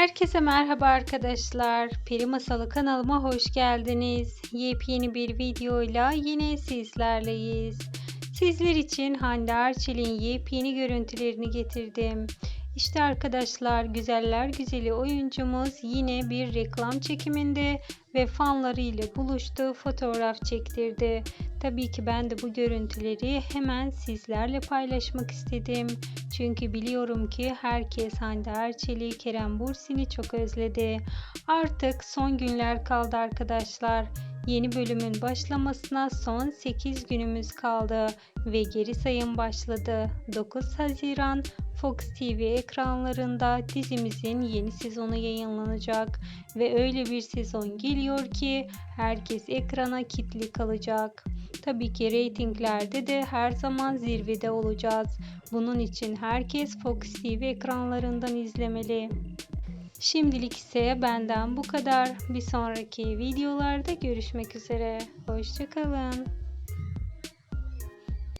Herkese merhaba arkadaşlar. Peri Masalı kanalıma hoş geldiniz. Yepyeni bir videoyla yine sizlerleyiz. Sizler için Hande Erçel'in yepyeni görüntülerini getirdim. İşte arkadaşlar güzeller güzeli oyuncumuz yine bir reklam çekiminde ve fanlarıyla buluştu, fotoğraf çektirdi. Tabii ki ben de bu görüntüleri hemen sizlerle paylaşmak istedim. Çünkü biliyorum ki herkes Hande Erçel'i, Kerem Bursin'i çok özledi. Artık son günler kaldı arkadaşlar. Yeni bölümün başlamasına son 8 günümüz kaldı ve geri sayım başladı. 9 Haziran Fox TV ekranlarında dizimizin yeni sezonu yayınlanacak ve öyle bir sezon geliyor ki herkes ekrana kilitli kalacak. Tabii ki reytinglerde de her zaman zirvede olacağız. Bunun için herkes Fox TV ekranlarından izlemeli. Şimdilik ise benden bu kadar. Bir sonraki videolarda görüşmek üzere. Hoşçakalın.